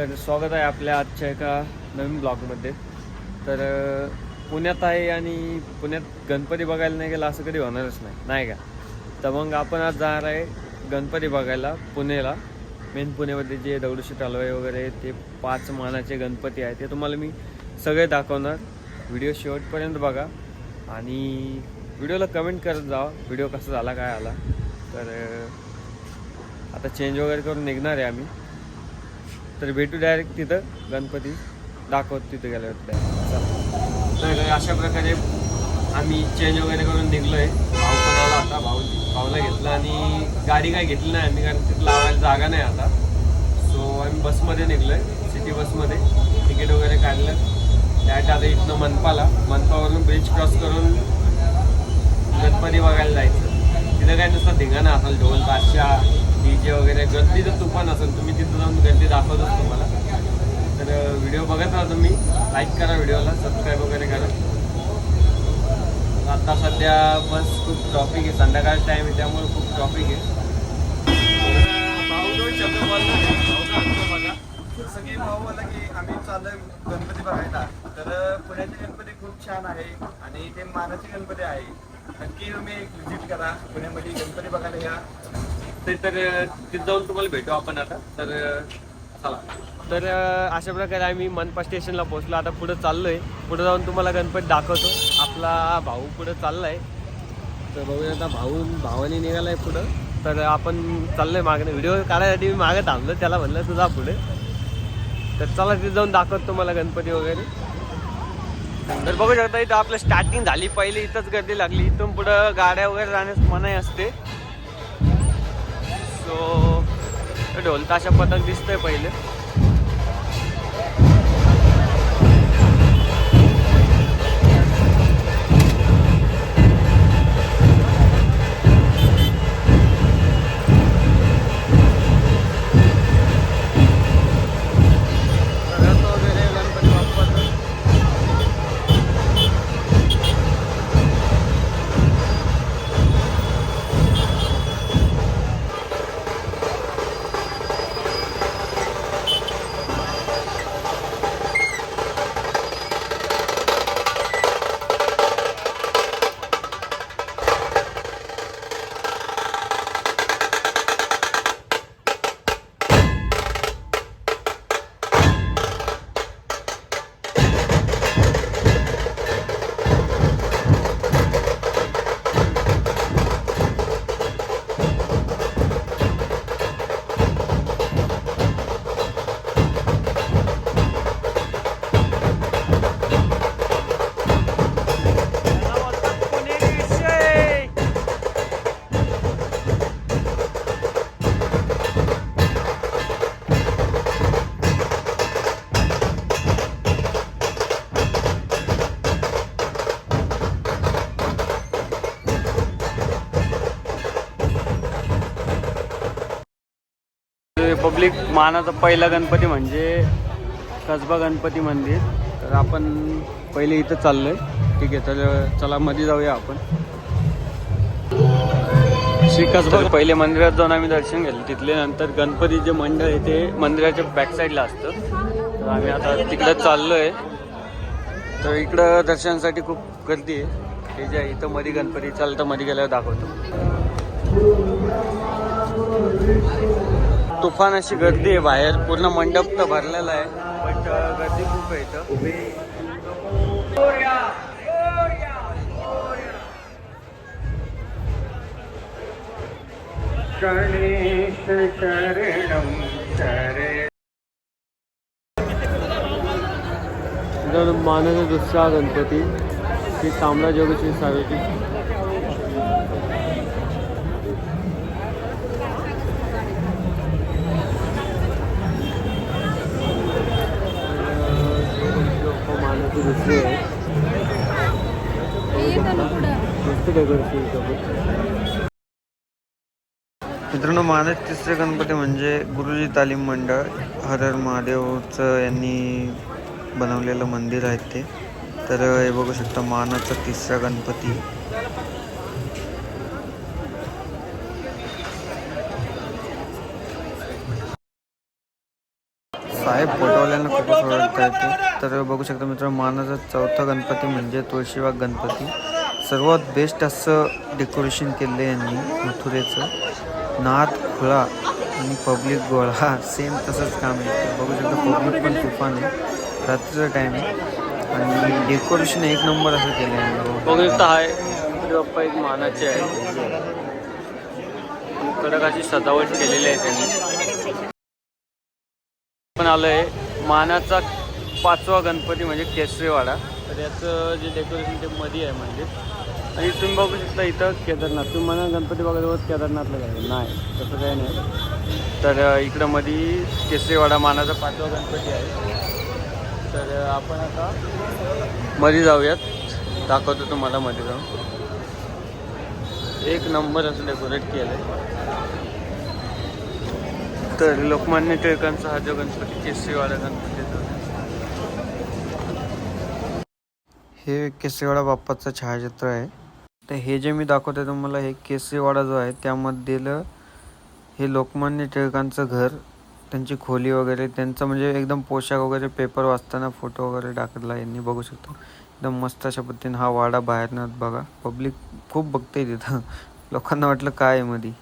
तर स्वागत आहे आपल्या आजच्या एका नवीन ब्लॉगमध्ये. तर पुण्यात आहे आणि पुण्यात गणपती बघायला नाही गेला असं कधी होणारच नाही. नाही का? तर मग आपण आज जाणार आहे गणपती बघायला पुणेला. मेन पुण्यामध्ये जे दगडूशेठ तलवाई वगैरे ते पाच मानाचे गणपती आहे ते तुम्हाला मी सगळे दाखवणार. व्हिडिओ शेवटपर्यंत बघा. आणि व्हिडिओला कमेंट करत जा. व्हिडिओ कसा झाला काय आला. तर आता चेंज वगैरे करून निघणार आहे आम्ही. तर भेटू डायरेक्ट तिथं. गणपती दाखवत तिथं गेल्यावर तर अशा प्रकारे आम्ही चेंज वगैरे करून निघलो आहे भाऊ पण आला आता. भाऊ भाऊला घेतला आणि गाडी काय घेतली नाही आम्ही कारण तिथं लावायला जागा नाही आता. सो आम्ही बसमध्ये निघलो आहे सिटी बसमध्ये तिकीट वगैरे काढलं. त्यात आता इथनं मनपाला. मनपावरून ब्रिज क्रॉस करून गणपती बघायला जायचं. तिथं काय नुसतं धिंगाणा असेल ढोल बादशाह. डीजे वगैरे गर्दीचं तुफान असेल तुम्ही तिथं जाऊन गर्दी दाखवतच तुम्हाला. तर व्हिडिओ बघत राहा तुम्ही. लाईक करा व्हिडिओला सबस्क्राईब वगैरे करा. आता सध्या बस खूप ट्रॉफिक आहे. संध्याकाळचा टाईम आहे त्यामुळे खूप ट्रॉफिक आहे. भाऊ सगळे भाऊ मला की आम्ही चाललोय गणपती बघायला. तर पुण्याचे गणपती खूप छान आहे आणि ते मानाचे गणपती आहे. नक्की तुम्ही व्हिजिट करा. पुण्यामध्ये गणपती बघायला या. ते तर तिथं जाऊन तुम्हाला भेटू आपण आता. तर चला. तर अशा प्रकारे आम्ही मनपा स्टेशनला पोहोचलो. आता पुढं चाललोय. पुढे जाऊन तुम्हाला गणपती दाखवतो. आपला भाऊ पुढं चाललाय. तर बघूया आता भाऊ भावाने निघालाय पुढं. तर आपण चाललोय मागणं व्हिडिओ काढायसाठी मी मागे थांबलो. त्याला म्हणलं तुझा पुढे. तर चला तिथे जाऊन दाखवतो तुम्हाला गणपती वगैरे. तर बघू शकता इथं आपलं स्टार्टिंग झाली. पहिली इथंच गर्दी लागली. इथून पुढं गाड्या वगैरे जाण्यास मनाई असते. सो ढोलताशा पथक दिसतंय पहिले. रिपब्लिक मानाचा पहिला गणपती म्हणजे कसबा गणपती मंदिर. तर आपण पहिले इथं चाललोय. ठीक आहे तर चला मध्ये जाऊया आपण. श्री कसबा पहिले मंदिरात जाऊन आम्ही दर्शन घेतलं. तिथले नंतर गणपती जे मंडळ आहे ते मंदिराच्या बॅक साईडला असतं. तर आम्ही आता तिकडं चाललोय. तर इकडं दर्शनासाठी खूप गर्दी आहे. हे जे आहे, इथं मध्ये गणपती चालतं मध्ये गेल्यावर दाखवतो. तुफान अशी गर्दी आहे बाहेर. पूर्ण मंडप तर भरलेला आहे. बट गर्दी खूप आहे इथं. गणेश शरणम शरे मानस दुसरा गणपती श्री तांबडा जोगश्री सारथी मानाची दुसरी आहे मस्त डेकोरेशन मित्रांनो माझं तिसरे गणपती म्हणजे गुरुजी तालीम मंडळ. हर हर महादेवचं यांनी बनवलेलं मंदिर आहे ते. तर हे बघू शकता मानाचा तिसरा गणपती. साहेब फोटोवाल्यांना खूपच ओळखता येते. तर बघू शकता मित्र मानाचा चौथा गणपती म्हणजे तुळशीबाग गणपती. सर्वात बेस्ट असं डेकोरेशन केलं यांनी मथुरेचं. नाथ खुळा आणि पब्लिक गोळा सेम तसंच काम आहे. बघू शकता पब्लिक पण तुफान आहे. रात्रीचा टाईम आहे. आणि डेकोरेशन एक नंबर असं केलं आहे बघू शकता हाय बाप्पा एक मानाचे आहे कडक अशी सजावट केलेली आहे त्यांनी. पण आलोय. मानाचा पाचवा गणपती म्हणजे केसरीवाडा. तर याचं जे डेकोरेशन ते मध्ये आहे म्हणजे आणि तुम्ही बघू शकता इथं केदारनाथ. तुम्ही म्हणा गणपती बघायला केदारनाथला जायचं. नाही तसं काही नाही. तर इकडं मध्ये केसरीवाडा मानाचा पाचवा गणपती आहे. तर आपण आता मध्ये जाऊयात. दाखवतो तुम्हाला मध्ये जाऊन. एक नंबर असं डेकोरेट केलं आहे तर लोकमान्य टिळकांचा हा जो गणपती केसरीवाडा गणपती. हे केसरीवाडा बाप्पाचं छायाचित्र आहे. तर हे जे मी दाखवते तुम्हाला हे केसरीवाडा जो आहे त्यामधील हे लोकमान्य टिळकांचं घर त्यांची खोली वगैरे त्यांचं म्हणजे एकदम पोशाख वगैरे पेपर वाचताना फोटो वगैरे टाकला यांनी बघू शकतो. एकदम मस्त अशा पद्धतीने हा वाडा बाहेरनं बघा. पब्लिक खूप बघते तिथं. लोकांना वाटलं काय आहे मध्ये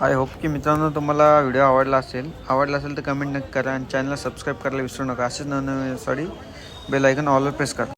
आय होप की मित्रांनो तुम्हाला व्हिडिओ आवडला असेल. आवडला असेल तर कमेंट नक्की करा आणि चॅनलला सबस्क्राईब करायला विसरू नका. असेच नवनवीन सॉरी बेल आयकन ऑलवर प्रेस करा.